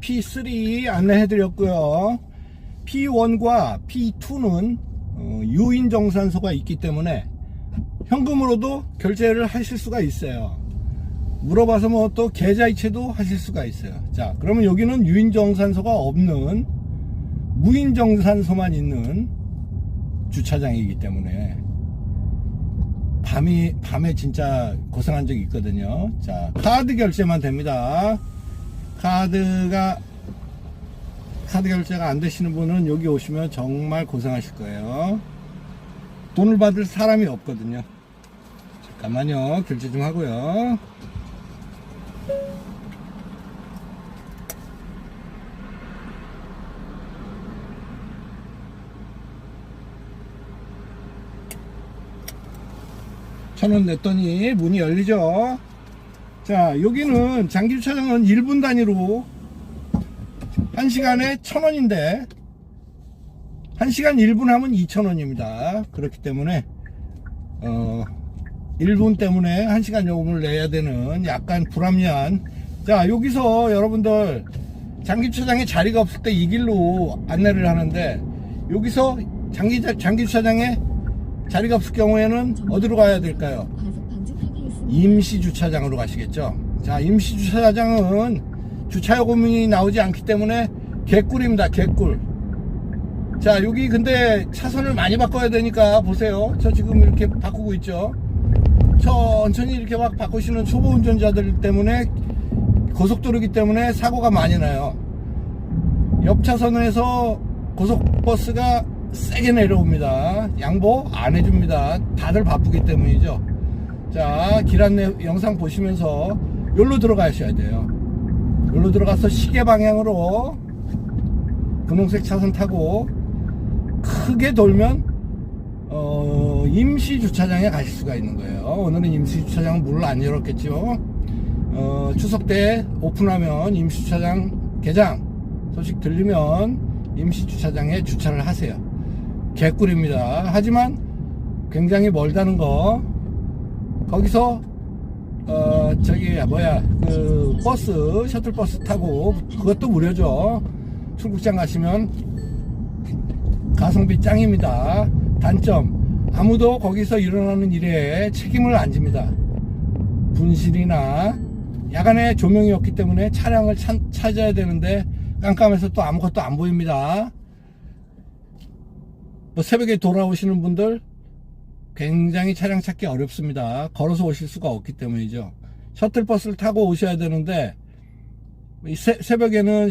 P3 안내해드렸고요. P1과 P2는 어, 유인 정산소가 있기 때문에 현금으로도 결제를 하실 수가 있어요. 물어봐서 뭐 또 계좌이체도 하실 수가 있어요. 자, 그러면 여기는 유인 정산소가 없는 무인 정산소만 있는 주차장이기 때문에 밤이 밤에 진짜 고생한 적이 있거든요. 자, 카드 결제만 됩니다. 카드가 카드 결제가 안 되시는 분은 여기 오시면 정말 고생하실 거예요. 돈을 받을 사람이 없거든요. 잠깐만요. 결제 좀 하고요. 천 원 냈더니 문이 열리죠. 자, 여기는 장기 주차장은 1분 단위로 1시간에 1000원인데 1시간 1분 하면 2000원입니다. 그렇기 때문에 어 1분 때문에 1시간 요금을 내야 되는 약간 불합리한 자, 여기서 여러분들 장기 주차장에 자리가 없을 때 이 길로 안내를 하는데 여기서 장기 장기 주차장에 자리가 없을 경우에는 어디로 가야 될까요? 임시 주차장으로 가시겠죠. 자, 임시 주차장은 주차요금이 나오지 않기 때문에 개꿀입니다. 개꿀. 자, 여기 근데 차선을 많이 바꿔야 되니까 보세요. 저 지금 이렇게 바꾸고 있죠. 천천히 이렇게 막 바꾸시는 초보 운전자들 때문에 고속도로기 때문에 사고가 많이 나요. 옆 차선에서 고속버스가 세게 내려옵니다. 양보 안 해줍니다. 다들 바쁘기 때문이죠. 자, 길 안내 영상 보시면서 여기로 들어가셔야 돼요. 여기로 들어가서 시계 방향으로 분홍색 차선 타고 크게 돌면 어, 임시 주차장에 가실 수가 있는 거예요. 오늘은 임시 주차장은 문을 안 열었겠죠. 어, 추석 때 오픈하면 임시 주차장 개장 소식 들리면 임시 주차장에 주차를 하세요. 개꿀입니다. 하지만 굉장히 멀다는 거 거기서 어 저기 뭐야 그 버스 셔틀 버스 타고 그것도 무료죠. 출국장 가시면 가성비 짱입니다. 단점 아무도 거기서 일어나는 일에 책임을 안 집니다. 분실이나 야간에 조명이 없기 때문에 차량을 찾, 찾아야 되는데 깜깜해서 또 아무것도 안 보입니다. 뭐 새벽에 돌아오시는 분들 굉장히 차량 찾기 어렵습니다. 걸어서 오실 수가 없기 때문이죠. 셔틀버스를 타고 오셔야 되는데 이 새, 새벽에는